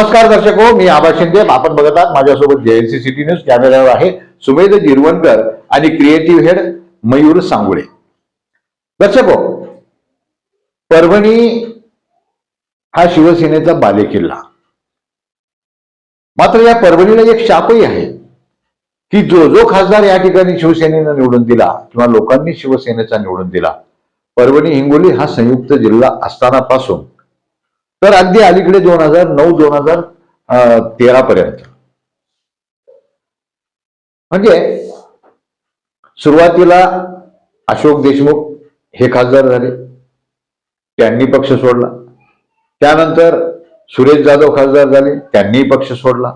नमस्कार दर्शक हो मी आबा शिंदे. आपण बघत आहात माझ्यासोबत जेएनसी सिटी न्यूज कॅमेऱ्यावर आहे सुमेध जिरवणकर आणि क्रिएटिव्ह हेड मयूर सांगुळे. दर्शक हो परभणी हा शिवसेनेचा बालेकिल्ला. मात्र या परभणीला एक शापही आहे की जो जो खासदार या ठिकाणी शिवसेनेनं निवडून दिला किंवा लोकांनी शिवसेनेचा निवडून दिला परभणी हिंगोली हा संयुक्त जिल्हा असतानापासून तर अगदी अलीकडे दोन हजार नऊ दोन हजार तेरा पर्यंत म्हणजे सुरुवातीला अशोक देशमुख हे खासदार झाले. त्यांनी पक्ष सोडला. त्यानंतर सुरेश जाधव खासदार झाले त्यांनीही पक्ष सोडला.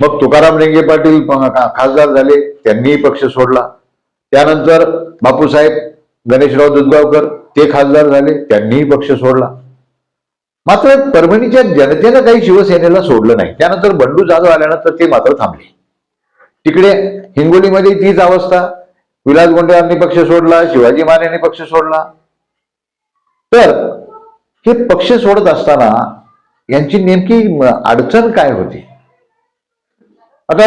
मग तुकाराम रेंगे पाटील खासदार झाले त्यांनीही पक्ष सोडला. त्यानंतर बापूसाहेब गणेशराव दुधगावकर ते खासदार झाले त्यांनीही पक्ष सोडला. मात्र परभणीच्या जनतेनं काही शिवसेनेला सोडलं नाही. त्यानंतर बंडू जाधव आल्यानंतर ते मात्र थांबले. तिकडे हिंगोलीमध्ये तीच अवस्था. विलास गोंडेवारांनी पक्ष सोडला शिवाजी मानेने पक्ष सोडला. तर हे पक्ष सोडत असताना यांची नेमकी अडचण काय होती? आता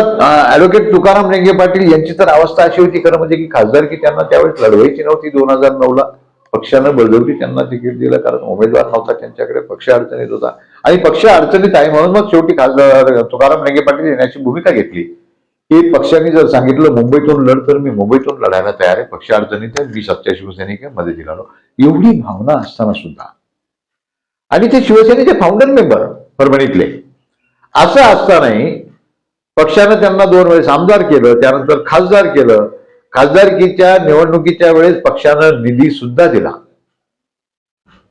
ऍडव्होकेट तुकाराम रेंगे पाटील यांची तर अवस्था अशी होती खरं म्हणजे की खासदारकी त्यांना त्यावेळेस लढवायची नव्हती दोन हजार नऊ ला पक्षानं बळजबरी त्यांना तिकीट दिलं कारण उमेदवार नव्हता त्यांच्याकडे पक्ष अडचणीत होता. आणि पक्ष अडचणीत आहे म्हणून मग शेवटी खासदार तुकाराम रेंगे पाटील यांची भूमिका घेतली. की पक्षाने जर सांगितलं मुंबईतून लढ तर मी मुंबईतून लढायला तयार आहे पक्ष अडचणीत आहे मी सत्य शिवसैनिक मदतीला आलो एवढी भावना असताना सुद्धा. आणि ते शिवसेनेचे फाउंडर मेंबर परभणीतले. असं असतानाही पक्षानं त्यांना दोन वेळेस आमदार केलं त्यानंतर खासदार केलं खासदारकीच्या निवडणुकीच्या वेळेस पक्षानं निधी सुद्धा दिला.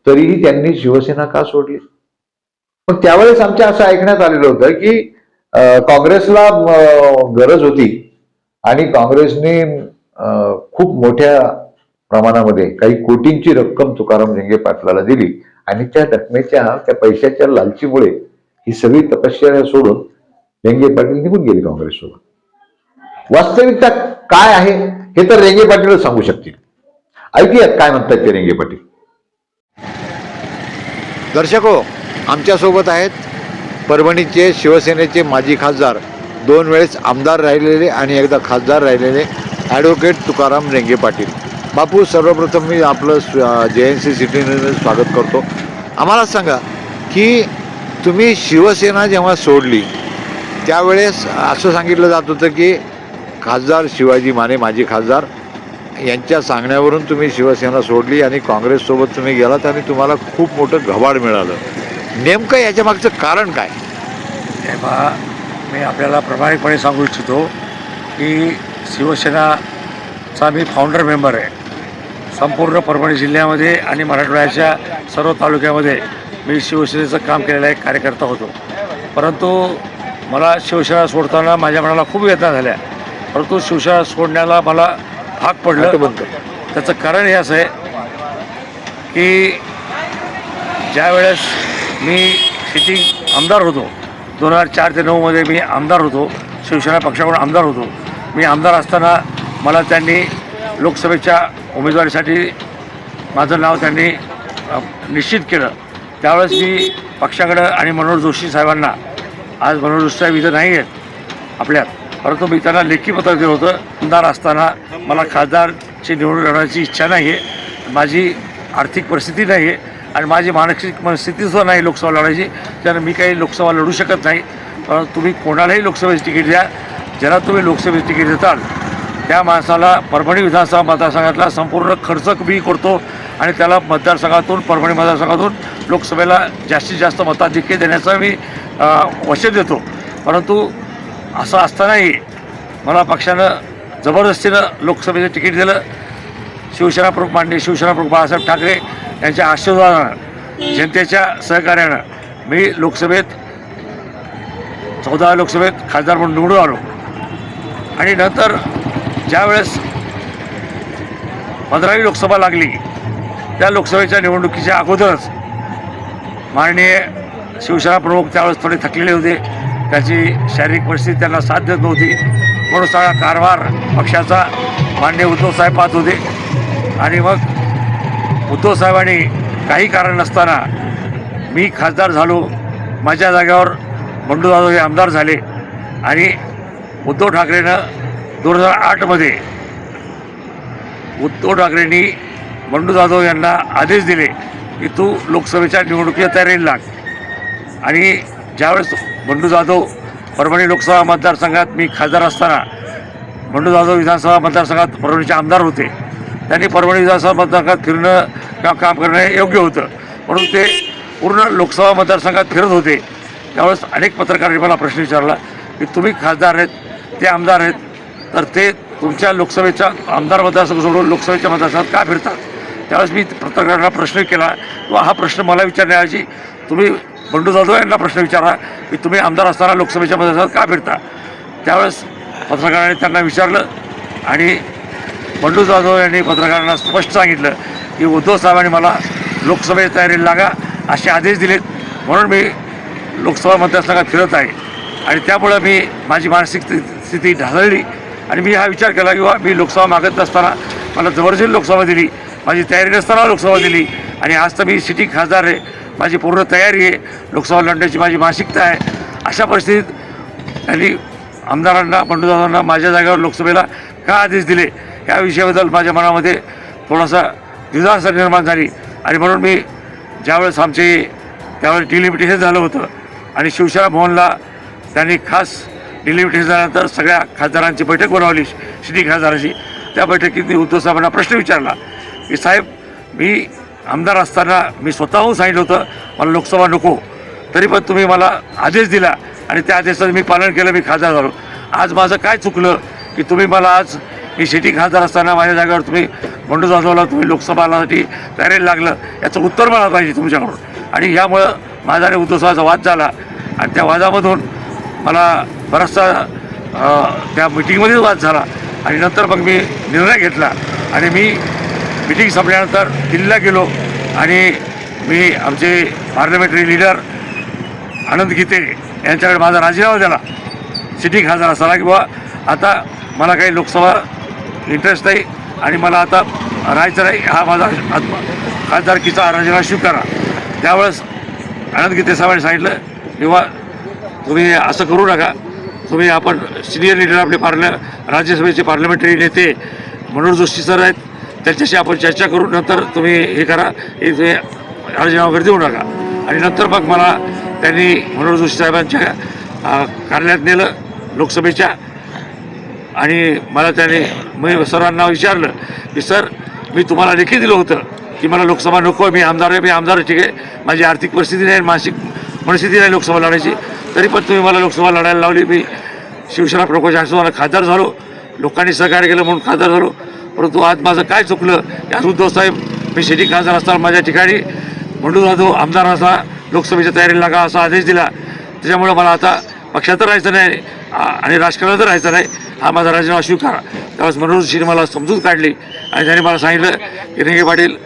तरीही त्यांनी शिवसेना का सोडली? पण त्यावेळेस आमच्या असं ऐकण्यात आलेलं होतं की काँग्रेसला गरज होती आणि काँग्रेसने खूप मोठ्या प्रमाणामध्ये काही कोटींची रक्कम तुकाराम रेंगे पाटलाला दिली आणि त्या रकमेच्या त्या पैशाच्या लालचीमुळे ही सगळी तपश्चर्या सोडून रेंगे पाटील निघून गेले काँग्रेससोबत. वास्तविकता काय आहे हे तर रेंगे पाटील सांगू शकतील. ऐकूयात काय म्हणतात ते रेंगे पाटील. दर्शको आमच्यासोबत आहेत परभणीचे शिवसेनेचे माजी खासदार दोन वेळेस आमदार राहिलेले आणि एकदा खासदार राहिलेले ॲडव्होकेट तुकाराम रेंगे पाटील. बापू सर्वप्रथम मी आपलं जे एन सी सिटीने स्वागत करतो. आम्हाला सांगा की तुम्ही शिवसेना जेव्हा सोडली त्यावेळेस असं सांगितलं जात होतं की खासदार शिवाजी माने माजी खासदार यांच्या सांगण्यावरून तुम्ही शिवसेना सोडली आणि काँग्रेससोबत तुम्ही गेलात आणि तुम्हाला खूप मोठं घबाड मिळालं. नेमकं याच्या मागचं कारण काय? हे मी आपल्याला प्रामाणिकपणे सांगू इच्छितो की शिवसेनाचा मी फाउंडर मेंबर आहे. संपूर्ण परभणी जिल्ह्यामध्ये आणि मराठवाड्याच्या सर्व तालुक्यामध्ये मी शिवसेनेचं काम केलेला एक कार्यकर्ता होतो. परंतु मला शिवसेना सोडताना माझ्या मनाला खूप वेदना झाल्या. परंतु शिवसेना सोडण्याला मला भाग पडलं. त्याचं कारण हे असं आहे की ज्या वेळेस मी सिटिंग आमदार होतो दोन हजार चार ते नऊमध्ये मी आमदार होतो शिवसेना पक्षाकडून आमदार होतो मी आमदार असताना मला त्यांनी लोकसभेच्या उमेदवारीसाठी माझं नाव त्यांनी निश्चित केलं. त्यावेळेस मी पक्षाकडं आणि मनोहर जोशी साहेबांना आज मनोहर जोशी साहेब इथं नाही आहेत आपल्यात. परंतु मी त्यांना लेखी पत्र दिलं होतं. आमदार असताना मला खासदारची निवडणूक लढवण्याची इच्छा नाही आहे. माझी आर्थिक परिस्थिती नाही आहे आणि माझी मानसिक परिस्थितीसुद्धा नाही लोकसभा लढायची. त्यानं मी काही लोकसभा लढू शकत नाही. परंतु तुम्ही कोणालाही लोकसभेची तिकीट द्या. ज्याला तुम्ही लोकसभेची तिकीट देताल त्या माणसाला परभणी विधानसभा मतदारसंघातला संपूर्ण खर्च मी करतो आणि त्याला मतदारसंघातून परभणी मतदारसंघातून लोकसभेला जास्तीत जास्त मताधिक्य देण्याचा मी वचन देतो. परंतु असं असतानाही मला पक्षानं जबरदस्तीनं लोकसभेचं तिकीट दिलं. शिवसेना प्रमुख मांडे शिवसेना प्रमुख बाळासाहेब ठाकरे यांच्या आशीर्वादानं जनतेच्या सहकार्यानं मी लोकसभेत चौदा लोकसभेत खासदार म्हणून निवडून आलो. आणि नंतर ज्यावेळेस पंधरावी लोकसभा लागली त्या लोकसभेच्या निवडणुकीच्या अगोदरच माननीय शिवसेना प्रमुख त्यावेळेस थोडे थकलेले होते. त्याची शारीरिक परिस्थिती त्यांना साथ देत नव्हती. म्हणून सगळा कारभार पक्षाचा मान्य उद्धव साहेब पाहत होते. आणि मग उद्धवसाहेबांनी काही कारण नसताना मी खासदार झालो. माझ्या जागेवर बंडू जाधव हे आमदार झाले. आणि उद्धव ठाकरेनं दोन हजार आठमध्ये उद्धव ठाकरेंनी बंडू जाधव यांना आदेश दिले की तू लोकसभेच्या निवडणुकीच्या तयारीला लाग. आणि ज्यावेळेस बंडू जाधव परभणी लोकसभा मतदारसंघात मी खासदार असताना बंडू जाधव विधानसभा मतदारसंघात परभणीचे आमदार होते. त्यांनी परभणी विधानसभा मतदारसंघात फिरणं किंवा काम करणं योग्य होतं. म्हणून ते पूर्ण लोकसभा मतदारसंघात फिरत होते. त्यावेळेस अनेक पत्रकारांनी मला प्रश्न विचारला की तुम्ही खासदार आहेत ते आमदार आहेत तर ते तुमच्या लोकसभेच्या आमदार मतदारसंघ सोडून लोकसभेच्या मतदारसंघात का फिरतात? त्यावेळेस मी पत्रकारांना प्रश्न केला किंवा हा प्रश्न मला विचारण्याऐवजी तुम्ही बंडू जाधव यांना प्रश्न विचारा की तुम्ही आमदार असताना लोकसभेच्या मतदारसंघात का फिरता? त्यावेळेस पत्रकारांनी त्यांना विचारलं आणि बंडू जाधव यांनी पत्रकारांना स्पष्ट सांगितलं की उद्धव साहेबांनी मला लोकसभेच्या तयारीला लागा असे आदेश दिलेत. म्हणून मी लोकसभा मतदारसंघात फिरत आहे. आणि त्यामुळं मी माझी मानसिक स्थिती स्थिती ढासळली. आणि मी हा विचार केला किंवा मी लोकसभा मागत नसताना मला जबरदस्त लोकसभा दिली. माझी तयारी नसताना लोकसभा दिली. आणि आज तर मी सिटी खासदार आहे. माझी पूर्ण तयारी आहे. लोकसभा लढण्याची माझी मानसिकता आहे. अशा परिस्थितीत त्यांनी आमदारांना बंडूदादांना माझ्या जागेवर लोकसभेला का आदेश दिले? या विषयाबद्दल माझ्या मनामध्ये थोडासा दुधारसा निर्माण झाली. आणि म्हणून मी ज्यावेळेस आमचे त्यावेळेस डिलिमिटेशन झालं होतं आणि शिवसेना भवनला त्यांनी खास डिलिमिटेशन झाल्यानंतर सगळ्या खासदारांची बैठक बोलावली. सिटी खासदारांची त्या बैठकीत मी उद्धव साहेबांना प्रश्न विचारला की साहेब मी आमदार असताना मी स्वतःहून सांगितलं होतं मला लोकसभा नको. तरी पण तुम्ही मला आदेश दिला आणि त्या आदेशाचं मी पालन केलं मी खासदार झालो. आज माझं काय चुकलं की तुम्ही मला आज मी शेती खासदार असताना माझ्या जागेवर तुम्ही बंडू जाधवला तुम्ही लोकसभासाठी तयारीला लागलं याचं उत्तर मला पाहिजे तुमच्याकडून. आणि यामुळं माझा आणि उद्धव वाद झाला आणि त्या वादामधून मला बराचसा त्या मिटिंगमध्येच वाद झाला. आणि नंतर मग मी निर्णय घेतला आणि मी मिटिंग संपल्यानंतर दिल्लीला गेलो आणि मी आमचे पार्लमेंटरी लीडर आनंद गीते यांच्याकडे माझा राजीनामा दिला. सिटी खासदार असताना की बाबा आता मला काही लोकसभा इंटरेस्ट नाही आणि मला आता राहायचं नाही हा माझा आत्मा खासदारकीचा राजीनामा स्वीकारा. त्यावेळेस आनंद गीते साहेबांनी सांगितलं किंवा तुम्ही असं करू नका. तुम्ही आपण सिनियर लीडर आपले पार्ल राज्यसभेचे पार्लमेंटरी नेते मनोज जोशी सर आहेत त्यांच्याशी आपण चर्चा करू नंतर तुम्ही हे करा. हे तुम्ही राजीनामा वगैरे देऊ नका. आणि नंतर मग मला त्यांनी मनोहर जोशी साहेबांच्या कार्यालयात नेलं लोकसभेच्या. आणि मला त्याने मी सर्वांना विचारलं की सर मी लिखित लेखी दिलं होतं की मला लोकसभा नको मी आमदार आहे मी आमदार ठीक आहे. माझी आर्थिक परिस्थिती नाही मानसिक मनस्थिती नाही लोकसभा लढायची. तरी पण तुम्ही मला लोकसभा लढायला लावली. मी शिवसेना प्रकोष्ठ मला खासदार झालो. लोकांनी सहकार्य केलं म्हणून खासदार झालो. परंतु आज माझं काय चुकलं की आज उद्धव साहेब मी शेती खासदार असताना माझ्या ठिकाणी म्हणून जाधव आमदार असा लोकसभेच्या तयारीला लागा असा आदेश दिला. त्याच्यामुळं मला आता पक्षात राहायचं नाही आणि राजकारणात राहायचं नाही हा माझा राजीनामा स्वीकारा. त्यावेळेस मनोजजीने मला समजूत काढली आणि त्याने मला सांगितलं की रेंगे पाटील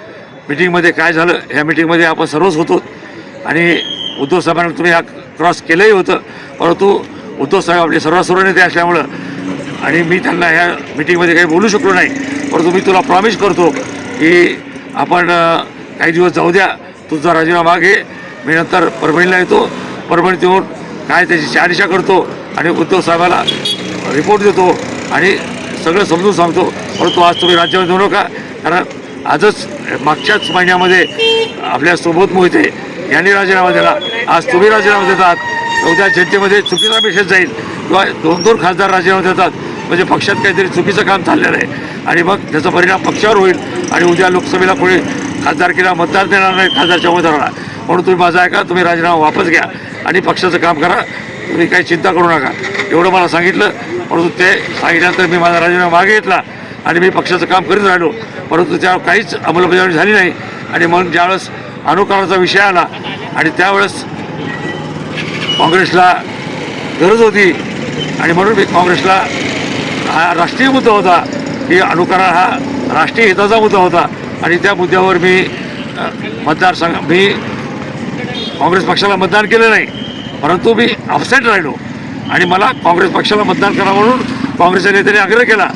मिटिंगमध्ये काय झालं? ह्या मिटिंगमध्ये आपण सर्वच होतो आणि उद्धव साहेबांना तुम्ही हा क्रॉस केलंही होतं. परंतु उद्धव साहेब आपले सर्वात नेते असल्यामुळं आणि मी त्यांना ह्या मिटिंगमध्ये काही बोलू शकलो नाही. परंतु मी तुला प्रॉमिस करतो की आपण काही दिवस जाऊ द्या. तुझा राजीनामा घे. मी नंतर परभणीला येतो. परभणीत येऊन काय त्याची शहानिशा करतो आणि उद्धव साहेबाला रिपोर्ट देतो आणि सगळं समजून सांगतो. परंतु आज तुम्ही राज्यामध्ये येऊ नका. कारण आजच मागच्याच महिन्यामध्ये आपल्या सुबोध मोहिते यांनी राजीनामा दिला. आज तुम्ही राजीनामा देतात. उद्या जनतेमध्ये चुकीचा मेसेज जाईल. किंवा दोन दोन खासदार राजीनामा देतात. म्हणजे पक्षात काहीतरी चुकीचं काम चाललेलं आहे. आणि मग त्याचा परिणाम पक्षावर होईल आणि उद्या लोकसभेला कोणी खासदारकीला मतदार देणार नाही खासदारच्या उमेदवाराला. म्हणून तुम्ही माझा ऐका तुम्ही राजीनामा वापस घ्या आणि पक्षाचं काम करा. तुम्ही काही चिंता करू नका. एवढं मला सांगितलं. परंतु ते सांगितल्यानंतर मी माझा राजीनामा मागे घेतला आणि मी पक्षाचं काम करीत राहिलो. परंतु त्यावर काहीच अंमलबजावणी झाली नाही. आणि मग ज्यावेळेस अनुकरणाचा विषय आला आणि त्यावेळेस काँग्रेसला गरज होती आणि म्हणून मी काँग्रेसला हा राष्ट्रीय मुद्दा होता. की अनुकरण हा राष्ट्रीय हिताचा मुद्दा होता. आणि त्या मुद्द्यावर मी मतदार मतदारसंघ मी काँग्रेस पक्षाला मतदान केलं नाही. परंतु मी अपसेट राहिलो. आणि मला काँग्रेस पक्षाला मतदान करा म्हणून काँग्रेसच्या नेत्याने आग्रह केला.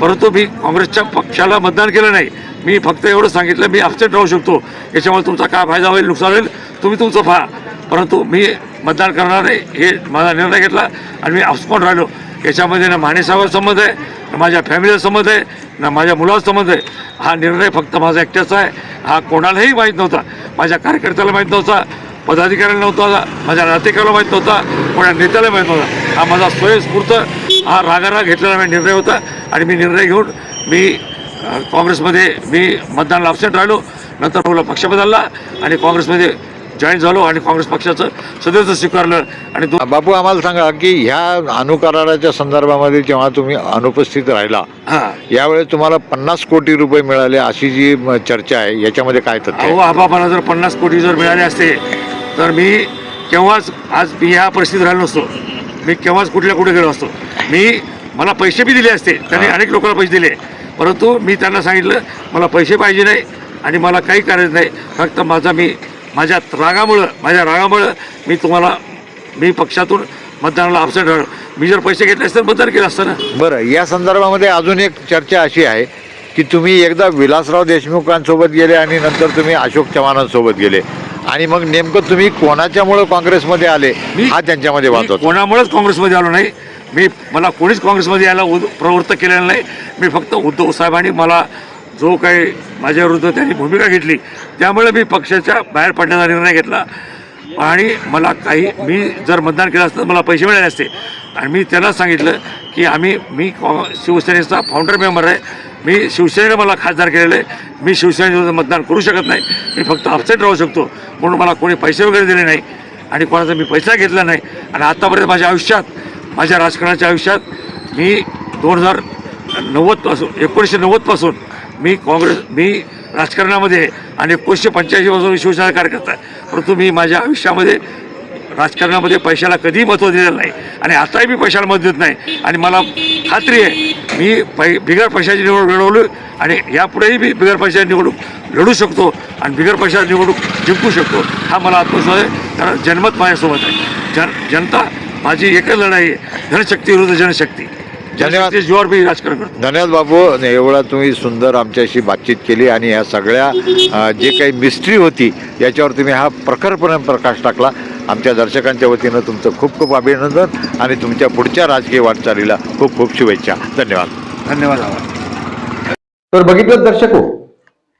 परंतु मी काँग्रेसच्या पक्षाला मतदान केलं नाही. मी फक्त एवढं सांगितलं मी अपसेट राहू शकतो. याच्यामुळे तुमचा काय फायदा होईल नुकसान होईल तुम्ही तुमचं पहा. परंतु मी मतदान करणार नाही हे माझा निर्णय घेतला आणि मी अफस्कोन राहिलो. याच्यामध्ये ना माणेसावर संबंध आहे ना माझ्या फॅमिलीचा संबंध आहे ना माझ्या मुलाचा संबंध आहे. हा निर्णय फक्त माझा एकट्याचा आहे. हा कोणालाही माहीत नव्हता. माझ्या कार्यकर्त्याला माहीत नव्हता पदाधिकाऱ्याला नव्हता माझ्या नातेकाला माहीत नव्हता कोणा नेत्याला माहीत नव्हता. हा माझा स्वयंस्फूर्त हा रागाराग घेतलेला मी निर्णय होता आणि मी निर्णय घेऊन मी काँग्रेसमध्ये मी मतदानाला अबसेंट राहिलो. नंतर मला पक्ष बदलला आणि काँग्रेसमध्ये जॉईन झालो आणि काँग्रेस पक्षाचं सदस्य स्वीकारलं आणि बापू आम्हाला सांगा की ह्या अनुकराराच्या संदर्भामध्ये जेव्हा तुम्ही अनुपस्थित राहिला हां. यावेळेस तुम्हाला पन्नास कोटी रुपये मिळाले अशी जी चर्चा आहे याच्यामध्ये काय तथ्य अहो आहे? आबा मला जर पन्नास कोटी जर मिळाले असते तर मी केव्हाच आज मी ह्या परिस्थितीत राहिलो नसतो. मी केव्हाच कुठल्या कुठे गेलो असतो. मी मला पैसे बी दिले असते. त्यांनी अनेक लोकांना पैसे दिले. परंतु मी त्यांना सांगितलं मला पैसे पाहिजे नाही आणि मला काही करायचं नाही. फक्त माझा मी माझ्या रागामुळं माझ्या रागामुळं मी तुम्हाला मी पक्षातून मतदानाला अबसेंट राहिलो. मी जर पैसे घेतले असते तर मतदान केलं असतं ना? बरं या संदर्भामध्ये अजून एक चर्चा अशी आहे की तुम्ही एकदा विलासराव देशमुखांसोबत गेले आणि नंतर तुम्ही अशोक चव्हाणांसोबत गेले. आणि मग नेमकं तुम्ही कोणाच्यामुळं काँग्रेसमध्ये आले? मी- हा त्यांच्यामध्ये होता. कोणामुळेच काँग्रेसमध्ये आलो नाही. मी मला कोणीच काँग्रेसमध्ये यायला उद प्रवृत्त केलेलं नाही. मी फक्त उद्धव साहेबांनी मला जो काही माझ्या विरुद्ध त्यांनी भूमिका घेतली त्यामुळे मी पक्षाच्या बाहेर पडण्याचा निर्णय घेतला. आणि मला काही मी जर मतदान केलं असतं तर मला पैसे मिळाले असते. आणि मी त्यांना सांगितलं की आम्ही मी कॉ शिवसेनेचा फाउंडर मेंबर आहे. मी शिवसेनेनं मला खासदार केलेलं आहे. मी शिवसेनेविरुद्ध मतदान करू शकत नाही. मी फक्त अपसेट राहू शकतो. म्हणून मला कोणी पैसे वगैरे दिले नाही. आणि कोणाचा मी पैसा घेतला नाही. आणि आत्तापर्यंत माझ्या आयुष्यात माझ्या राजकारणाच्या आयुष्यात मी दोन हजार नव्वदपासून एकोणीसशे नव्वदपासून मी काँग्रेस मी राजकारणामध्ये आणि एकोणीसशे पंच्याऐंशीपासून शिवसेना कार्यकर्ता आहे. परंतु मी माझ्या आयुष्यामध्ये राजकारणामध्ये पैशाला कधीही महत्त्व दिलेलं नाही आणि आताही मी पैशाला मत देत नाही. आणि मला खात्री आहे मी पै बिगर पैशाची निवडणूक लढवली आणि यापुढेही मी बिगर पैशाची निवडणूक लढू शकतो आणि बिगर पैशाची निवडणूक जिंकू शकतो हा मला आत्मविश्वास आहे. कारण जनमत माझ्यासोबत आहे. जन जनता माझी एकच लढाई आहे. जनशक्ती विरुद्ध जनशक्ती. जनशक्ती जीवावर मी राजकारण करतो. धन्यवाद बाबू. एवढा तुम्ही सुंदर आमच्याशी बातचीत केली आणि या सगळ्या जे काही मिस्ट्री होती याच्यावर तुम्ही हा प्रखरपणे प्रकाश टाकला. आमच्या दर्शकांच्या वतीनं तुमचं खूप खूप अभिनंदन आणि तुमच्या पुढच्या राजकीय वाटचालीला खूप खूप शुभेच्छा. धन्यवाद. धन्यवाद तर बघितलं दर्शको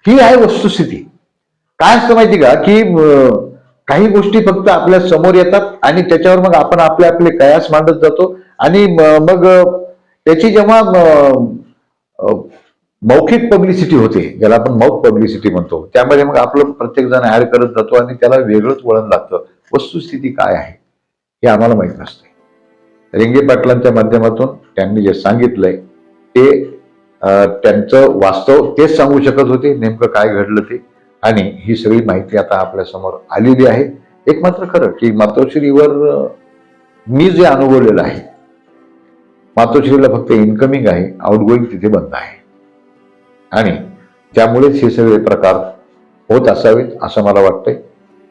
ही आहे वस्तुस्थिती. काय असतं माहिती का की काही गोष्टी फक्त आपल्यासमोर येतात आणि त्याच्यावर मग आपण आपले आपले कयास मांडत जातो आणि मग त्याची जेव्हा मौखिक पब्लिसिटी होते ज्याला आपण मौक पब्लिसिटी म्हणतो त्यामध्ये मग आपलं प्रत्येक जण ऍड करत जातो आणि त्याला वेगळंच वळण लागतं. वस्तुस्थिती काय आहे हे आम्हाला माहीत नसते रेंगे पाटलांच्या माध्यमातून त्यांनी जे सांगितलंय ते त्यांचं वास्तव तेच सांगू शकत होते नेमकं काय घडलं ते. आणि ही सगळी माहिती आता आपल्यासमोर आलेली आहे. एक मात्र खरं की मातोश्रीवर मी जे अनुभवलेलं आहे मातोश्रीला फक्त इन्कमिंग आहे आउटगोईंग तिथे बंद आहे. आणि त्यामुळेच हे सगळे प्रकार होत असावेत असं मला वाटतंय.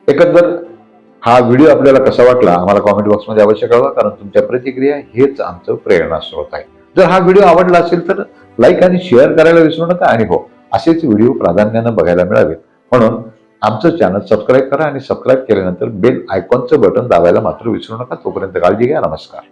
एकंदर हा व्हिडिओ आपल्याला कसा वाटला आम्हाला कॉमेंट बॉक्समध्ये अवश्य कळवा कारण तुमच्या प्रतिक्रिया हेच आमचं प्रेरणास्रोत आहे. जर हा व्हिडिओ आवडला असेल तर लाईक आणि शेअर करायला विसरू नका आणि हो असेच व्हिडिओ प्राधान्यानं बघायला मिळावेत. म्हणून आमचं चॅनल सबस्क्राईब करा आणि सबस्क्राईब केल्यानंतर बेल आयकॉनचं बटन दाबायला मात्र विसरू नका. तोपर्यंत काळजी घ्या. नमस्कार.